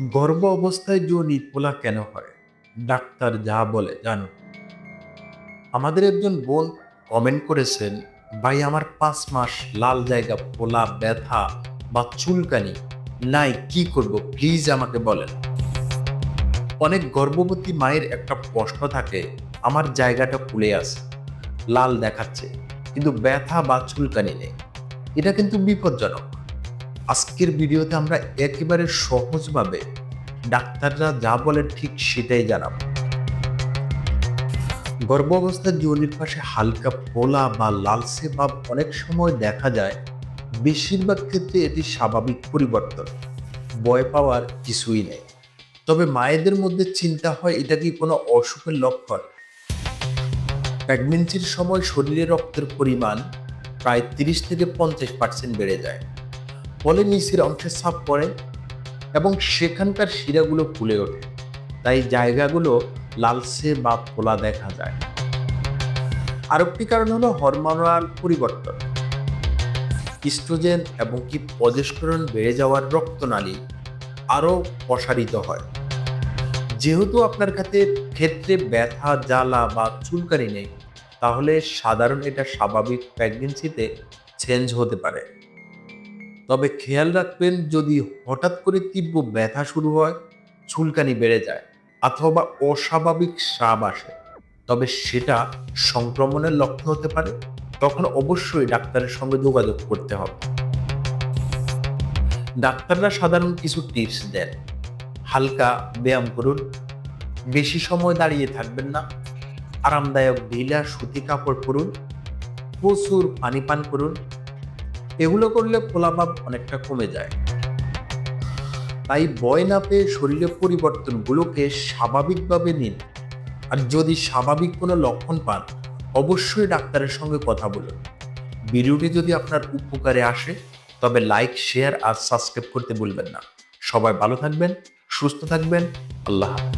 গর্ভ অবস্থায় যোনি পোলা কেন হয়? ডাক্তার যা বলে জানো আমাদের একজন বোন কমেন্ট করেছেন, ভাই, আমার পাঁচ মাস লাল জায়গা, পোলা, ব্যথা বা চুলকানি নাই, কি করব? প্লিজ আমাকে বলেন। অনেক গর্ভবতী মায়ের একটা প্রশ্ন থাকে, আমার জায়গাটা ফুলে আছে, লাল দেখাচ্ছে, কিন্তু ব্যথা বা চুলকানি নেই। এটা কিন্তু বিপজ্জনক। আজকের ভিডিওতে আমরা একেবারে সহজভাবে ডাক্তাররা যা বলে ঠিক সেটাই জানাব। গর্ভাবস্থার যোনির পাশে হালকা ফোলা বা লালসে ভাব অনেক সময় দেখা যায়, বেশিরভাগ ক্ষেত্রে এটি স্বাভাবিক পরিবর্তন। ভয় পাওয়ার কিছুই নেই। তবে মায়েদের মধ্যে চিন্তা হয়, এটা কি কোনো অসুখের লক্ষণ? প্রেগনেন্সির সময় শরীরে রক্তের পরিমাণ প্রায় তিরিশ থেকে পঞ্চাশ পার্সেন্ট বেড়ে যায়। ফলে নিচের অংশে চাপ পড়ে এবং সেখানকার শিরাগুলো ফুলে ওঠে। তাই জায়গাগুলো লালসে বা ফোলা দেখা যায়। আরেকটি কারণ হলো হরমোনাল পরিবর্তন। ইস্ট্রোজেন এবং কি প্রজেস্টেরন বেড়ে যাওয়ার রক্তনালী আরও প্রসারিত হয়। যেহেতু আপনার কাছে ক্ষেত্রে ব্যথা, জ্বালা বা চুলকানি নেই, তাহলে সাধারণ এটা স্বাভাবিক প্রেগনেন্সিতে চেঞ্জ হতে পারে। তবে খেয়াল রাখবেন যদি হঠাৎ করে তীব্র ব্যথা শুরু হয়, চুলকানি বেড়ে যায় অথবা অস্বাভাবিক স্রাব আসে। তবে সেটা সংক্রমণের লক্ষণ হতে পারে, তখন অবশ্যই ডাক্তারের সঙ্গে যোগাযোগ করতে হবে। ডাক্তাররা সাধারণ কিছু টিপস দেন। হালকা ব্যায়াম করুন, বেশি সময় দাঁড়িয়ে থাকবেন না, আরামদায়ক ঢিলা সুতি কাপড় পরুন, প্রচুর পানি পান করুন এগুলো করলে ফোলাভাব অনেকটা কমে যায়। তাই বয় না পেয়ে শরীরের পরিবর্তনগুলোকে স্বাভাবিকভাবে নিন। আর যদি স্বাভাবিক কোনো লক্ষণ পান, অবশ্যই ডাক্তারের সঙ্গে কথা বলুন। ভিডিওটি যদি আপনার উপকারে আসে, তবে লাইক, শেয়ার আর সাবস্ক্রাইব করতে ভুলবেন না। সবাই ভালো থাকবেন, সুস্থ থাকবেন, আল্লাহ হাফেজ।